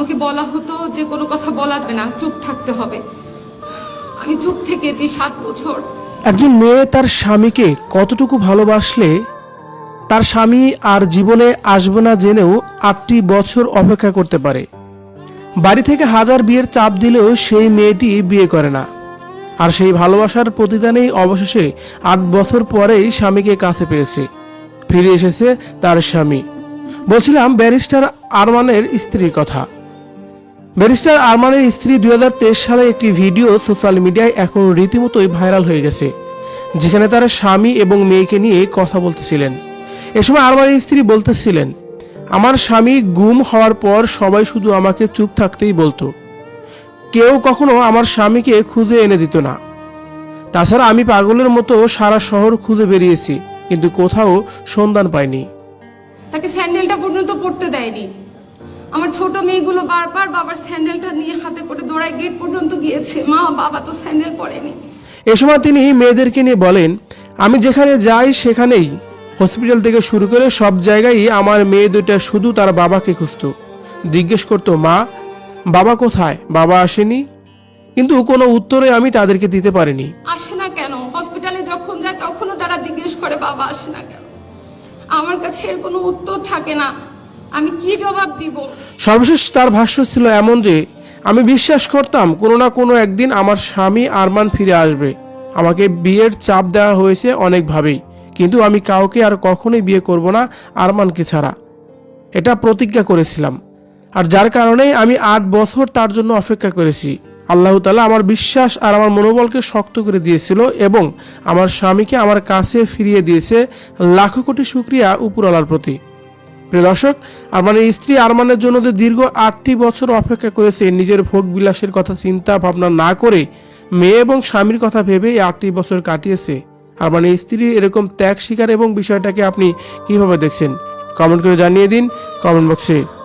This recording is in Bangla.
আমাকে বলা হতো যে কোনো কথা বলা যাবে না, চুপ থাকতে হবে। আমি চুপ থেকেছি সাত বছর। একজন মেয়ে তার স্বামীকে কতটুকু ভালোবাসলে, তার স্বামী আর জীবনে আসবে না জেনেও আটটি বছর অপেক্ষা করতে পারে। বাড়ি থেকে হাজার বিয়ের চাপ দিলেও সেই মেয়েটি বিয়ে করে না। আর সেই ভালোবাসার প্রতিদানেই অবশেষে আট বছর পরেই স্বামীকে কাছে পেয়েছে। ফিরে এসেছে তার স্বামী। বলছিলাম, ব্যারিস্টার আরমানের স্ত্রীর কথা। ব্যারিস্টার আরমানের স্ত্রী দুই সালে একটি ভিডিও সোশ্যাল মিডিয়ায় এখন রীতিমতোই ভাইরাল হয়ে গেছে, যেখানে তার স্বামী এবং মেয়েকে নিয়ে কথা বলতেছিলেন। এ সময় আরমানের স্ত্রী বলতেছিলেন, আমার স্বামী গুম হওয়ার পর সবাই শুধু আমাকে চুপ থাকতেই বলতো। কেউ কখনো আমার স্বামীকে খুঁজে এনে দিত না। তাছাড়া আমি পাগলের মতো সারা শহর খুঁজে বেরিয়েছি, কিন্তু কোথাও সন্ধান পাইনি। তাকে স্যান্ডেলটা পর্যন্ত পড়তে দেয়নি। আমার ছোট মেয়েগুলো বারবার বাবার স্যান্ডেলটা নিয়ে হাতে করে দৌড়ায় গেট পর্যন্ত গিয়েছে। মা বাবা তো স্যান্ডেল পরেনি। এ সময় তিনি মেয়েদেরকে নিয়ে বলেন আমি যেখানে যাই সেখানেই হসপিটাল থেকে শুরু করে সব জায়গায় আমার মেয়ে দুইটা শুধু তার বাবাকে খুঁজতো। জিজ্ঞেস করতো মা বাবা কোথায়? বাবা আসেনি? কিন্তু কোনো উত্তরে আমি তাদেরকে দিতে পারিনি। আসে না কেন? হসপিটালে যখন যায় তখনও তারা জিজ্ঞেস করে বাবা আসে না কেন? আমার কাছে এর কোনো উত্তর থাকে না। আমি কি জবাব দিব? সর্বশেষ তার ভাষ্য ছিল এমন যে, আমি বিশ্বাস করতাম কোনো না কোনো একদিন আমার স্বামী আরমান ফিরে আসবে। আমাকে বিয়ের চাপ দেওয়া হয়েছে অনেকভাবেই, কিন্তু আমি কাউকে আর কখনোই বিয়ে করব না আরমানকে ছাড়া। এটা প্রতিজ্ঞা করেছিলাম। আর যার কারণেই আমি আট বছর তার জন্য অপেক্ষা করেছি। আল্লাহ তালা আমার বিশ্বাস আর আমার মনোবলকে শক্ত করে দিয়েছিল এবং আমার স্বামীকে আমার কাছে ফিরিয়ে দিয়েছে লাখো কোটি শুক্রিয়া উপরওয়ালার প্রতি। প্রিয় দর্শক আরমানের স্ত্রী আরমানের জন্য যে দীর্ঘ আটটি বছর অপেক্ষা করেছে, নিজের ভোগ বিলাসের কথা চিন্তা ভাবনা না করে মেয়ে এবং স্বামীর কথা ভেবে এই আটটি বছর কাটিয়েছে। আরমানের স্ত্রীর এরকম ত্যাগ শিকার এবং বিষয়টাকে আপনি কীভাবে দেখছেন? কমেন্ট করে জানিয়ে দিন কমেন্ট বক্সে।